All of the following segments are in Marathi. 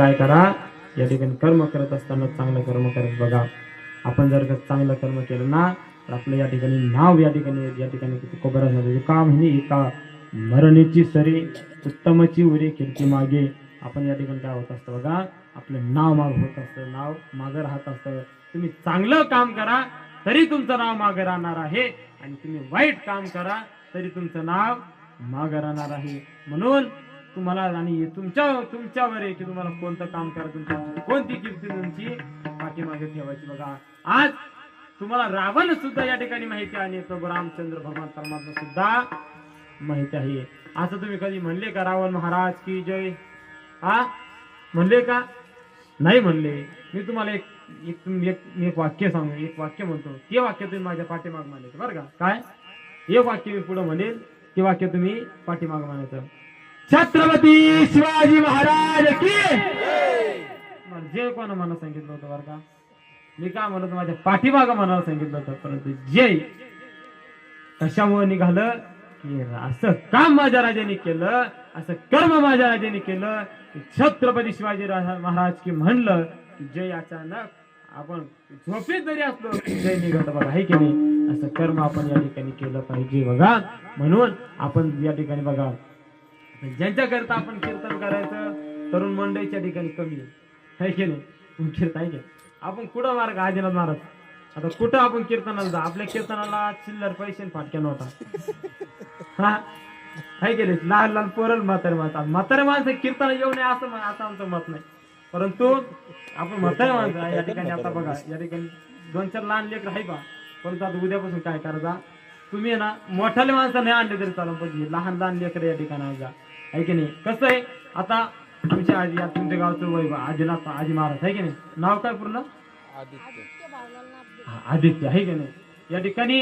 काय करा? या ठिकाणी कर्म करत असताना चांगलं कर्म करत बघा. आपण जर का चांगलं कर्म केलं ना तर आपलं या ठिकाणी नाव या ठिकाणी या ठिकाणी किती कोबरा काम हे एका मरणीची सरी उत्तमची उरी खिडकी मागे. आपण या ठिकाणी काय होत असतं बघा? आपलं नाव माग होत असतं नाव मागं राहत असतं. तुम्ही चांगलं काम करा तरी तुमचं नाव मागं राहणार आहे. आणि तुम्ही वाईट काम करा तरी तुमचं नाव मागं राहणार आहे. म्हणून तुम्हाला आणि तुमच्या तुमच्यावर आहे की तुम्हाला कोणतं काम करायचं कोणती कीर्ती तुमची? पाठीमागे ठेवायची बघा. आज तुम्हाला रावण सुद्धा या ठिकाणी माहिती आहे प्रभू रामचंद्र भगवान परमात्मा सुद्धा माहिती आहे. असं तुम्ही कधी म्हणले का रावण महाराज की जय? हा? म्हणले का? नाही म्हणले. मी तुम्हाला एक एक एक एक वाक्य सांगू एक वाक्य म्हणतो. ते वाक्य तुम्ही माझ्या पाठीमाग मानायचं बरं का? काय? एक वाक्य मी पुढे म्हणेल ते वाक्य तुम्ही पाठीमाग मानायचं छत्रपती शिवाजी महाराज की जय! कोणा म्हणा सांगितलं होतं बरं का? मी काय म्हणत माझ्या पाठीमाग म्हणायला सांगितलं होतं परंतु जय! कशामुळे निघालं? की असं काम माझ्या राजाने केलं असं कर्म माझ्या राजाने केलं की छत्रपती शिवाजी महाराज की म्हणलं की जय अचानक आपण झोपेत जरी असलो की जय निघत बघा आहे की नाही? असं कर्म आपण या ठिकाणी केलं पाहिजे बघा. म्हणून आपण या ठिकाणी बघा म्हणजे ज्यांच्याकरता आपण कीर्तन करायचं तरुण मंडळीच्या ठिकाणी कमी आहे. की नाही? कीर्तन आहे की आपण कुठं मार्ग आदिनाथ महाराज आता कुठं आपण कीर्तनाला जा आपल्या कीर्तनाला चिल्लर पैसे फाटक्या नव्हता. हा? काय केले नाही? लहान लहान पोरल म्हातारे माणसं म्हातारे माणसं कीर्तन येऊ नये असं मा- असं आमचं मत नाही. परंतु आपण म्हातारे माणसं या ठिकाणी आता बघा या ठिकाणी दोन चार लहान लेकर आहे बा परंतु आता उद्यापासून काय करायचा? तुम्ही आहे ना मोठाले माणसं नाही आणले तरी चालून पाहिजे लहान लहान लेकर या ठिकाणी जा. आहे की नाही? कसं आहे आता आमच्या आजी तुमच्या गावचं वय आजीनाथ आजी महाराज आहे की नाही? नाव काय पूर्ण? हा, आदित्य आहे की नाही? या ठिकाणी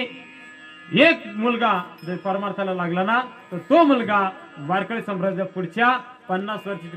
एक मुलगा जर परमार्थाला लागला ना तर तो मुलगा वारकरी सम्राज्या पुढच्या पन्नास वर्षाची